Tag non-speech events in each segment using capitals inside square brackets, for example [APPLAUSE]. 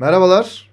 Merhabalar.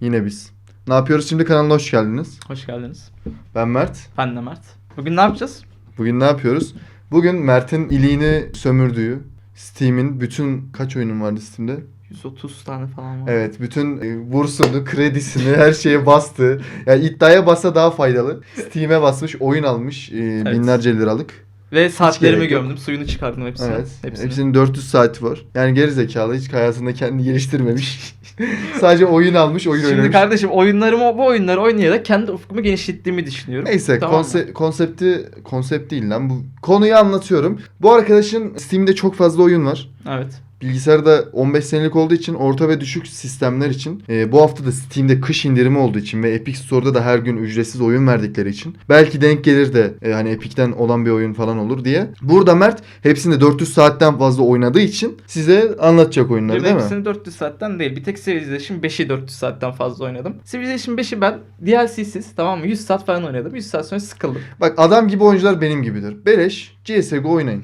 Yine biz. Ne yapıyoruz şimdi kanalına hoş geldiniz. Hoş geldiniz. Ben Mert. Ben de Mert. Bugün ne yapacağız? Bugün ne yapıyoruz? Bugün Mert'in iliğini sömürdüğü Steam'in bütün kaç oyunun vardı Steam'de? 130 tane falan var. Evet, bütün e, bursunu, kredisini, her şeye bastı. Yani iddiaya bassa daha faydalı. Steam'e basmış, oyun almış e, binlerce liralık. Ve saatlerimi gerek yok. gömdüm. Suyunu çıkardım hepsini. Evet. Hepsini. Hepsinin 400 saati var. Yani geri zekalı hiç hayatında kendini geliştirmemiş. [LAUGHS] Sadece oyun almış, oyun Şimdi oynamış. kardeşim oyunlarımı bu oyunları oynayarak kendi ufkumu genişlettiğimi düşünüyorum. Neyse Tamam mı? konse- konsepti konsept değil lan bu konuyu anlatıyorum. Bu arkadaşın Steam'de çok fazla oyun var. Evet. Bilgisayarda 15 senelik olduğu için orta ve düşük sistemler için e, bu hafta da Steam'de kış indirimi olduğu için ve Epic Store'da da her gün ücretsiz oyun verdikleri için belki denk gelir de e, hani Epic'ten olan bir oyun falan olur diye. Burada Mert hepsinde 400 saatten fazla oynadığı için size anlatacak oyunları Bir değil mi? hepsini 400 saatten değil. Bir tek Civilization 5'i 400 saatten fazla oynadım. Civilization 5'i ben DLC'siz tamam mı 100 saat falan oynadım. 100 saat sonra sıkıldım. Bak adam gibi oyuncular benim gibidir. Beleş CSGO oynayın.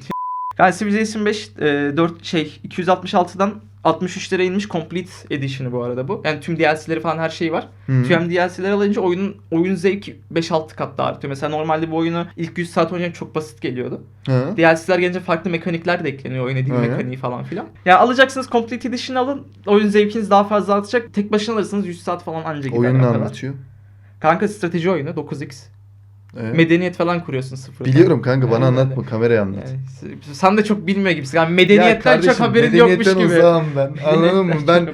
Yani Civilization 5 e, 4 şey 266'dan 63 lira inmiş Complete Edition'ı bu arada bu. Yani tüm DLC'leri falan her şeyi var. Hı. Tüm DLC'leri alınca oyunun oyun zevki 5-6 kat daha artıyor. Mesela normalde bu oyunu ilk 100 saat oynayınca çok basit geliyordu. Hı. DLC'ler gelince farklı mekanikler de ekleniyor. Oyun edilme Aynen. mekaniği falan filan. Ya alacaksınız Complete Edition alın. Oyun zevkiniz daha fazla artacak. Tek başına alırsanız 100 saat falan anca gider. Oyun ne anlatıyor? Kanka strateji oyunu 9x. Evet. Medeniyet falan kuruyorsun sıfırdan. Biliyorum kanka bana Yani anlatma böyle. kameraya anlat. Yani sen de çok bilmiyor gibisin. Yani medeniyetten kardeşim, çok haberin yokmuş gibi. uzağım ben. [LAUGHS] Anladın mı? Ben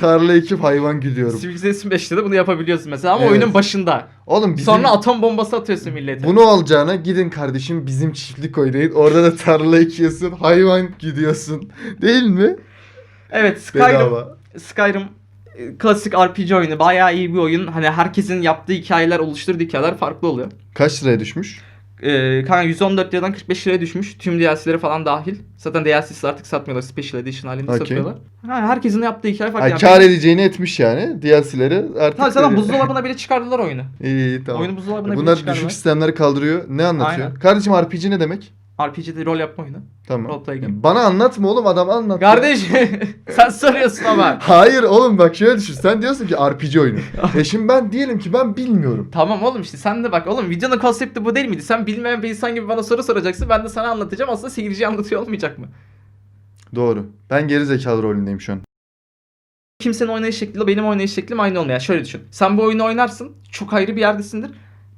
tarla ekip hayvan gidiyorum. Civilization 5'te de bunu yapabiliyorsun mesela ama Evet. oyunun başında. Oğlum bizim Sonra atom bombası atıyorsun millete. bunu alacağına gidin kardeşim bizim çiftlik oynayın. Orada da tarla ekiyorsun. Hayvan gidiyorsun. Değil mi? Evet Skyrim, Bedava. Skyrim klasik RPG oyunu. Bayağı iyi bir oyun. Hani herkesin yaptığı hikayeler, oluşturduğu hikayeler farklı oluyor. Kaç liraya düşmüş? Ee, kanka 114 liradan 45 liraya düşmüş. Tüm DLC'leri falan dahil. Zaten DLC'si artık satmıyorlar. Special Edition halinde Okey. satıyorlar. Ha, herkesin yaptığı hikaye farklı. Yani- kar edeceğini etmiş yani. DLC'leri artık. Tabii zaten buzdolabına bile çıkardılar oyunu. İyi tamam. Oyunu buzdolabına bile Bunlar çıkardılar. düşük sistemleri kaldırıyor. Ne anlatıyor? Aynen. Kardeşim RPG ne demek? RPG'de rol yapma oyunu. Tamam. Roleplay game. Bana anlatma oğlum adam anlat. Kardeş [LAUGHS] sen soruyorsun ama. Hayır oğlum bak şöyle düşün. Sen diyorsun ki RPG oyunu. [LAUGHS] e şimdi ben diyelim ki ben bilmiyorum. Tamam oğlum işte sen de bak oğlum videonun konsepti bu değil miydi? Sen bilmeyen bir insan gibi bana soru soracaksın ben de sana anlatacağım aslında seyirciye anlatıyor olmayacak mı? Doğru. Ben geri zekalı rolündeyim şu an. Kimsenin oynayış şekliyle benim oynayış şeklim aynı olmuyor. Yani şöyle düşün. Sen bu oyunu oynarsın çok ayrı bir yerdesindir.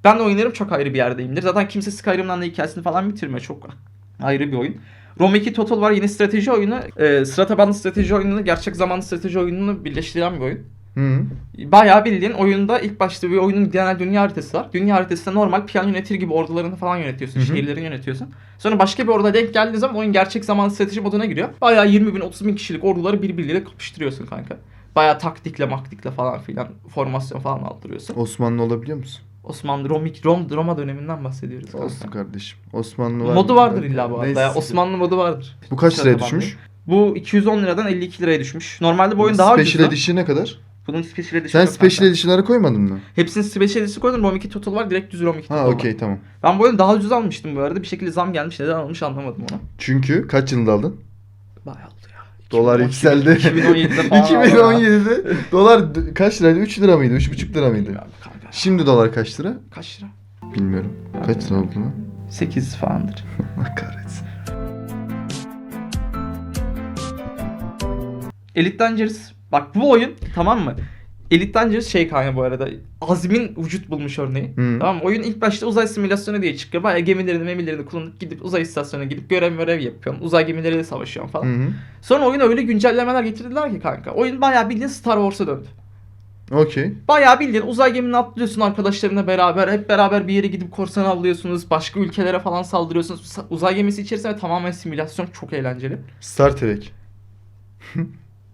Ben oynarım çok ayrı bir yerdeyimdir. Zaten kimse Skyrim'den de hikayesini falan bitirmiyor. Çok [LAUGHS] ayrı bir oyun. Rome 2 Total var yeni strateji oyunu. Ee, sıra tabanlı strateji oyununu gerçek zamanlı strateji oyununu birleştiren bir oyun. Hı. Bayağı bildiğin oyunda ilk başta bir oyunun genel dünya haritası var. Dünya haritasında normal plan yönetir gibi ordularını falan yönetiyorsun. Hı hı. Şehirlerini yönetiyorsun. Sonra başka bir orada denk geldiğin zaman oyun gerçek zamanlı strateji moduna giriyor. Bayağı 20 bin 30 bin kişilik orduları birbirleriyle kapıştırıyorsun kanka. Bayağı taktikle maktikle falan filan formasyon falan aldırıyorsun. Osmanlı olabiliyor musun? Osmanlı Romik Rom Roma döneminden bahsediyoruz. kanka. Olsun kardeşim. Osmanlı var. Modu vardır illa bu arada. Neyse. ya. Osmanlı modu vardır. Bu kaç liraya tabanlı. düşmüş? Bu 210 liradan 52 liraya düşmüş. Normalde bu oyun daha Special ucuzdu. Edition ne kadar? Bunun Special Edition Sen Special kanka. Edition'ları koymadın mı? Hepsinin Special Edition koydum. Rom 2 Total var. Direkt düz Rom 2 Total Ha okey tamam. Ben bu oyunu daha ucuz almıştım bu arada. Bir şekilde zam gelmiş. Neden almış anlamadım onu. Çünkü kaç yılında aldın? Bayağı oldu ya. Dolar 2017 yükseldi. 2017'de [LAUGHS] falan aldım 2017'de dolar kaç liraydı? 3 lira mıydı? 3,5 lira mıydı? Bilmiyorum kanka. Şimdi dolar kaç lira? Kaç lira? Bilmiyorum. Kaç lira oldu lan? 8 falandır. [LAUGHS] Allah kahretsin. Elite Dangerous. Bak bu oyun tamam mı? Elite Dangerous şey kanka bu arada. Azmin vücut bulmuş örneği. Hı. Tamam mı? Oyun ilk başta uzay simülasyonu diye çıkıyor. Bayağı gemilerini memilerini kullanıp gidip uzay istasyonuna gidip görev görev yapıyorsun. Uzay gemileriyle savaşıyorsun falan. Hı. Sonra oyuna öyle güncellemeler getirdiler ki kanka. Oyun bayağı bildiğin Star Wars'a döndü. Okey. Bayağı bildiğin uzay gemini atlıyorsun arkadaşlarına beraber. Hep beraber bir yere gidip korsan avlıyorsunuz. Başka ülkelere falan saldırıyorsunuz. Sa- Uzay gemisi içerisinde tamamen simülasyon çok eğlenceli. Star Trek.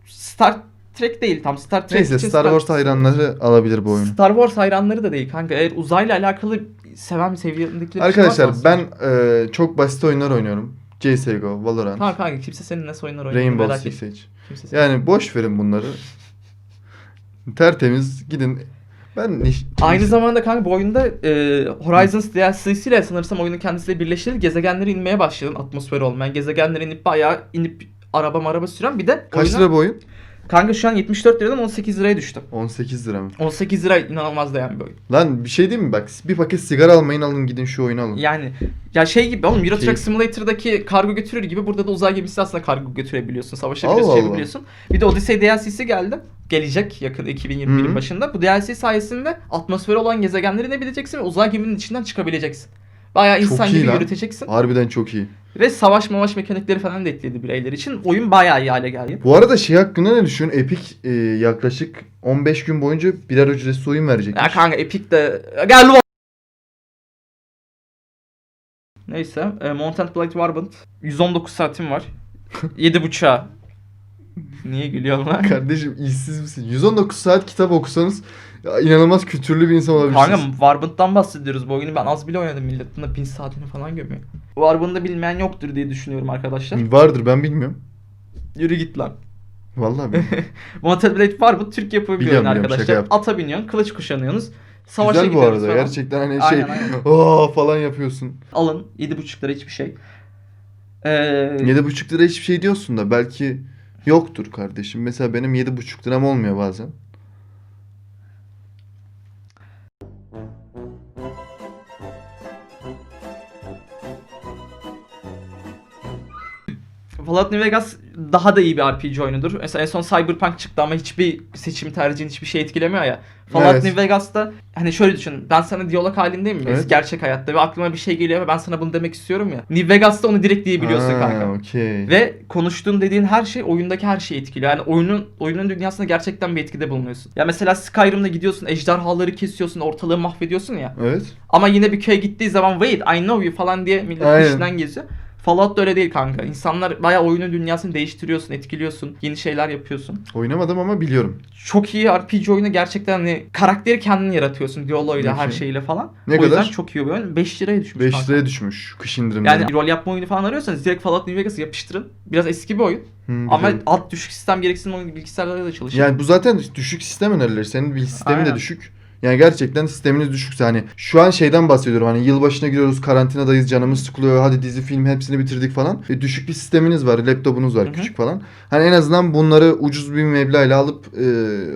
Star Trek değil tam Star Trek Neyse için Star Wars hayranları alabilir bu oyunu. Star Wars hayranları da değil kanka. Eğer uzayla alakalı seven seviyendekiler Arkadaşlar ben e, çok basit oyunlar oynuyorum. CSGO, Valorant, Tamam kanka kimse senin nasıl oyunlar oynadığını Rainbow Six. Siege. Yani boş verin bunları. Tertemiz gidin. Ben niş- Aynı zamanda kanka bu oyunda e, Horizons DLC'siyle sanırsam oyunun kendisiyle birleştirilip gezegenlere inmeye başladın atmosferi olmayan. Gezegenlere inip bayağı inip araba maraba süren bir de kaç oyuna- lira bu oyun? Kanka şu an 74 liradan 18 liraya düştü. 18 lira mı? 18 lira inanılmaz değen bir oyun. Lan bir şey diyeyim mi bak bir paket sigara almayın alın gidin şu oyunu alın. Yani ya şey gibi oğlum Euro Truck. Simulator'daki kargo götürür gibi burada da uzay gemisi aslında kargo götürebiliyorsun. Savaşabiliyorsun, Allah. çevirebiliyorsun. Bir de Odyssey DLC'si geldi. Gelecek yakın 2021'in Hı. başında. Bu DLC sayesinde atmosferi olan gezegenleri ne bileceksin ve uzay geminin içinden çıkabileceksin. Bayağı Çok insan iyi gibi lan. yürüteceksin. Harbiden çok iyi. Ve savaş mavaş mekanikleri falan da ekledi bireyler için. Oyun bayağı iyi hale geldi. Bu arada şey hakkında ne düşünüyorsun? Epic e, yaklaşık 15 gün boyunca birer ücretsiz oyun verecekmiş. Ya kanka Epic de... Gel lan! Neyse. E, Mountain Blade Warband. 119 saatim var. [LAUGHS] 7.5'a. Niye gülüyorsun lan? Kardeşim işsiz misin? 119 saat kitap okusanız ya, inanılmaz kültürlü bir insan olabilirsiniz. Kanka Warband'dan bahsediyoruz. Bu oyunu ben az bile oynadım. Millet bunda 1000 saatini falan gömüyor. Warband'ı bilmeyen yoktur diye düşünüyorum arkadaşlar. Vardır ben bilmiyorum. Yürü git lan. Vallahi bilmiyorum. [LAUGHS] Mountain Blade Warband Türk yapımı bir oyun biliyorum, şaka arkadaşlar. yaptım. Ata biniyorsun, kılıç kuşanıyorsunuz. Savaşa Güzel bu gidiyoruz arada falan. gerçekten hani Aynen, şey aynen. [LAUGHS] aa falan yapıyorsun. Alın 7.5 lira hiçbir şey. Ee, 7,5 lira hiçbir şey diyorsun da belki yoktur kardeşim. Mesela benim 7,5 liram olmuyor bazen. Fallout New Vegas daha da iyi bir RPG oyunudur. Mesela en son Cyberpunk çıktı ama hiçbir seçim tercihin hiçbir şey etkilemiyor ya. Fallout Evet. New Vegas'ta hani şöyle düşün. Ben sana diyalog halindeyim ya Evet. gerçek hayatta ve aklıma bir şey geliyor ve ben sana bunu demek istiyorum ya. New Vegas'ta onu direkt diyebiliyorsun Ha, kanka. okey. Ve konuştuğun dediğin her şey oyundaki her şeyi etkiliyor. Yani oyunun oyunun dünyasında gerçekten bir etkide bulunuyorsun. Ya mesela Skyrim'de gidiyorsun, ejderhaları kesiyorsun, ortalığı mahvediyorsun ya. Evet. Ama yine bir köye gittiği zaman wait I know you falan diye millet Aynen. peşinden geziyor. Fallout da öyle değil kanka. İnsanlar bayağı oyunun dünyasını değiştiriyorsun, etkiliyorsun, yeni şeyler yapıyorsun. Oynamadım ama biliyorum. Çok iyi RPG oyunu gerçekten hani karakteri kendin yaratıyorsun diyaloğuyla, her şeyle falan. Ne o yüzden kadar? çok iyi bir oyun. 5 liraya düşmüş 5 kanka. liraya düşmüş kış indirimden. Yani rol yapma oyunu falan arıyorsanız direkt Fallout New Vegas'ı yapıştırın. Biraz eski bir oyun. Hı, Ama biliyorum. alt düşük sistem gereksinim oyun bilgisayarlarda da çalışıyor. Yani bu zaten düşük sistem önerileri. Senin bilgi sistemin de düşük. Yani gerçekten sisteminiz düşükse hani şu an şeyden bahsediyorum hani yılbaşına gidiyoruz karantinadayız canımız sıkılıyor hadi dizi film hepsini bitirdik falan. E, düşük bir sisteminiz var laptopunuz var Hı hı. küçük falan. Hani en azından bunları ucuz bir meblağla alıp e,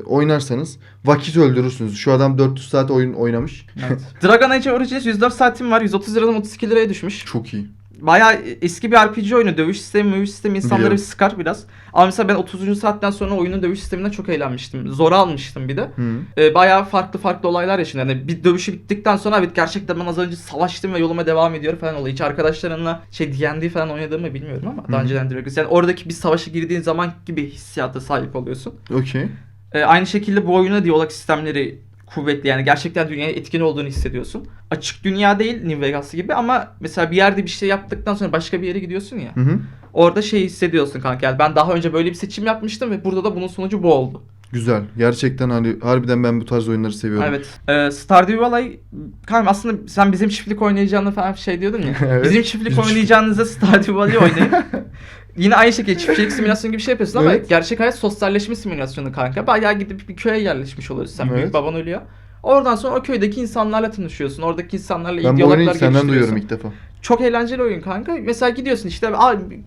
oynarsanız vakit öldürürsünüz. Şu adam 400 saat oyun oynamış. Evet. Dragon Age Origins 104 saatim var. 130 liradan 32 liraya düşmüş. Çok iyi. Bayağı eski bir RPG oyunu. Dövüş sistemi, dövüş sistemi insanları Biliyorum. bir sıkar biraz. Ama mesela ben 30. saatten sonra oyunun dövüş sisteminden çok eğlenmiştim. Zora almıştım bir de. Ee, bayağı farklı farklı olaylar yaşanıyor. Yani bir dövüşü bittikten sonra evet gerçekten ben az önce savaştım ve yoluma devam ediyor falan oluyor. Hiç arkadaşlarınla şey D&D falan oynadığımı bilmiyorum ama Hı. Dungeons and Dragons. Yani oradaki bir savaşa girdiğin zaman gibi hissiyata sahip oluyorsun. Okey. Ee, aynı şekilde bu oyuna diyalog sistemleri kuvvetli yani gerçekten dünyaya etkin olduğunu hissediyorsun. Açık dünya değil New Vegas gibi ama mesela bir yerde bir şey yaptıktan sonra başka bir yere gidiyorsun ya. Hı hı. Orada şey hissediyorsun kanka yani ben daha önce böyle bir seçim yapmıştım ve burada da bunun sonucu bu oldu. Güzel. Gerçekten hani harbiden ben bu tarz oyunları seviyorum. Evet. Ee, Stardew Valley kanka aslında sen bizim çiftlik oynayacağını falan şey diyordun ya. [LAUGHS] Evet. Bizim çiftlik Bizim oynayacağınıza Stardew Valley oynayın. [LAUGHS] Yine aynı şekilde çiftçilik [LAUGHS] simülasyonu gibi bir şey yapıyorsun ama Evet. gerçek hayat sosyalleşme simülasyonu kanka. Bayağı gidip bir köye yerleşmiş oluyorsun sen. Evet. Büyük baban ölüyor. Oradan sonra o köydeki insanlarla tanışıyorsun. Oradaki insanlarla iyi Ben bu diyaloglar oyunu senden geliştiriyorsun. duyuyorum ilk defa. Çok eğlenceli oyun kanka. Mesela gidiyorsun işte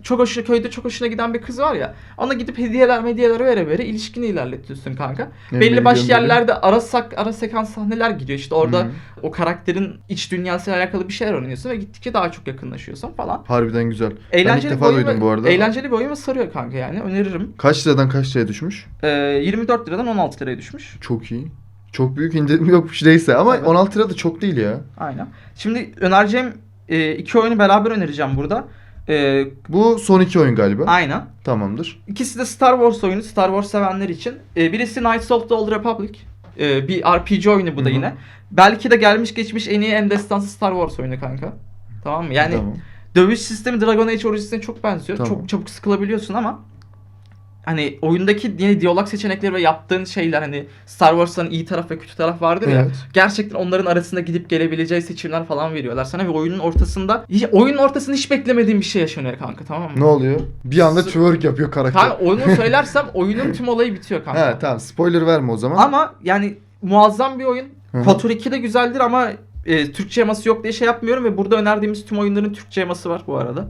çok hoşuna köyde çok hoşuna giden bir kız var ya. Ona gidip hediyeler hediyeler vere vere ilişkini ilerletiyorsun kanka. Ne Belli başlı yerlerde ara sak ara sekans sahneler giriyor. İşte orada Hı. o karakterin iç dünyasıyla alakalı bir şeyler öğreniyorsun ve gittikçe daha çok yakınlaşıyorsun falan. Harbiden güzel. Eğlenceli defa bir oyun duydum bu arada. Eğlenceli bir oyun ve sarıyor kanka yani öneririm. Kaç liradan kaç liraya düşmüş? Ee, 24 liradan 16 liraya düşmüş. Çok iyi. Çok büyük indirim yokmuş neyse ama Evet. 16 lira da çok değil ya. Aynen. Şimdi önereceğim e, iki oyunu beraber önereceğim burada. E, Bu son iki oyun galiba. aynen. Tamamdır. İkisi de Star Wars oyunu, Star Wars sevenler için. E, birisi Knights of the Old Republic. E, bir RPG oyunu bu da Hı hı. yine. Belki de gelmiş geçmiş en iyi en destansı Star Wars oyunu kanka. Tamam mı? Yani Tamam. dövüş sistemi Dragon Age Origins'e çok benziyor. Tamam. Çok çabuk sıkılabiliyorsun ama hani oyundaki yeni diyalog seçenekleri ve yaptığın şeyler hani Star Wars'ın iyi taraf ve kötü taraf vardır ya. Evet. Gerçekten onların arasında gidip gelebileceği seçimler falan veriyorlar sana ve oyunun ortasında hiç, oyunun ortasında hiç beklemediğin bir şey yaşanıyor kanka tamam mı? Ne oluyor? Bir anda S- twerk yapıyor karakter. Kanka oyunu [LAUGHS] söylersem oyunun tüm olayı bitiyor kanka. He tamam spoiler verme o zaman. Ama yani muazzam bir oyun. Kotor 2 de güzeldir ama e, Türkçe yaması yok diye şey yapmıyorum ve burada önerdiğimiz tüm oyunların Türkçe yaması var bu arada.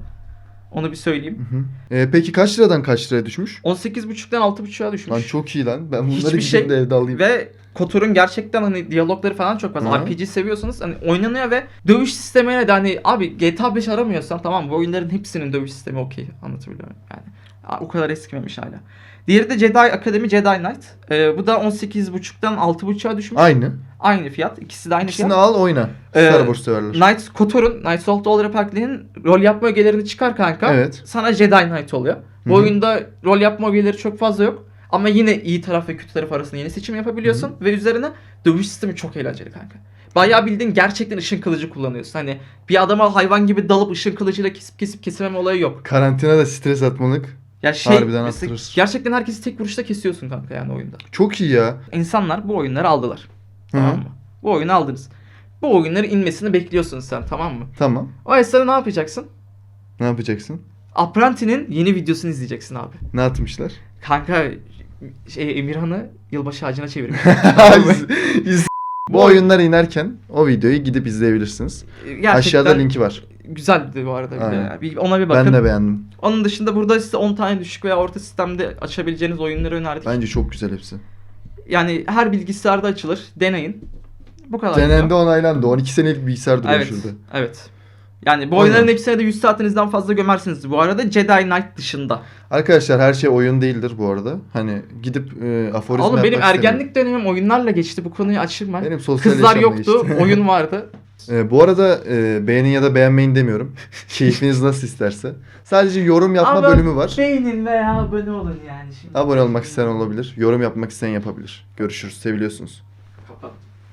Onu bir söyleyeyim. Hı hı. E, peki kaç liradan kaç liraya düşmüş? 18.5'ten 6.5'a düşmüş. Lan çok iyi lan. Ben bunları Hiçbir şey- de evde alayım. Ve Kotor'un gerçekten hani diyalogları falan çok fazla. Hı. RPG seviyorsanız hani oynanıyor ve dövüş sistemiyle de hani abi GTA 5 aramıyorsan tamam bu oyunların hepsinin dövüş sistemi okey anlatabiliyor muyum? Yani o kadar eskimemiş hala. Diğeri de Jedi Akademi Jedi Knight. Ee, bu da 18.5'tan 6.5'a düşmüş. Aynı. Aynı fiyat. İkisi de aynı İkisini fiyat. al oyna. Ee, Star Wars severler. Knights Kotor'un Knights of the Old Republic'in rol yapma ögelerini çıkar kanka. Evet. Sana Jedi Knight oluyor. Bu Hı hı. oyunda rol yapma ögeleri çok fazla yok. Ama yine iyi taraf ve kötü taraf arasında yeni seçim yapabiliyorsun. Ve üzerine dövüş sistemi çok eğlenceli kanka. Bayağı bildiğin gerçekten ışın kılıcı kullanıyorsun. Hani bir adama hayvan gibi dalıp ışın kılıcıyla kesip kesip kesememe olayı yok. Karantinada stres atmalık. Ya şey Harbiden mesela attırır. gerçekten herkesi tek vuruşta kesiyorsun kanka yani oyunda. Çok iyi ya. İnsanlar bu oyunları aldılar. Tamam mı? Bu oyunu aldınız. Bu oyunların inmesini bekliyorsun sen tamam mı? Tamam. O esnada ne yapacaksın? Ne yapacaksın? Apprentice'nin yeni videosunu izleyeceksin abi. Ne atmışlar? Kanka şey Emirhan'ı yılbaşı ağacına çevirmiş. [LAUGHS] Bu oyunlar inerken o videoyu gidip izleyebilirsiniz. Gerçekten Aşağıda linki var. Güzeldi bu arada. Bir de. Aynen. Bir, ona bir bakın. Ben de beğendim. Onun dışında burada size 10 tane düşük veya orta sistemde açabileceğiniz oyunları önerdik. Bence çok güzel hepsi. Yani her bilgisayarda açılır. Deneyin. Bu kadar. Denendi onaylandı. 12 senelik bilgisayar duruyor Evet. şurada. Evet. Yani bu oyunların hepsine de 100 saatinizden fazla gömersiniz. Bu arada Jedi Knight dışında. Arkadaşlar her şey oyun değildir bu arada. Hani gidip e, aforizma Oğlum benim ergenlik dönemim oyunlarla geçti. Bu konuyu açırma. Benim sosyal Kızlar yoktu. geçti. oyun vardı. [LAUGHS] E, bu arada e, beğenin ya da beğenmeyin demiyorum. [LAUGHS] Keyfiniz nasıl isterse. Sadece yorum yapma Ama bölümü var. Beğenin veya abone olun yani. Şimdi. Abone olmak isteyen olabilir. Yorum yapmak isteyen yapabilir. Görüşürüz. Seviliyorsunuz.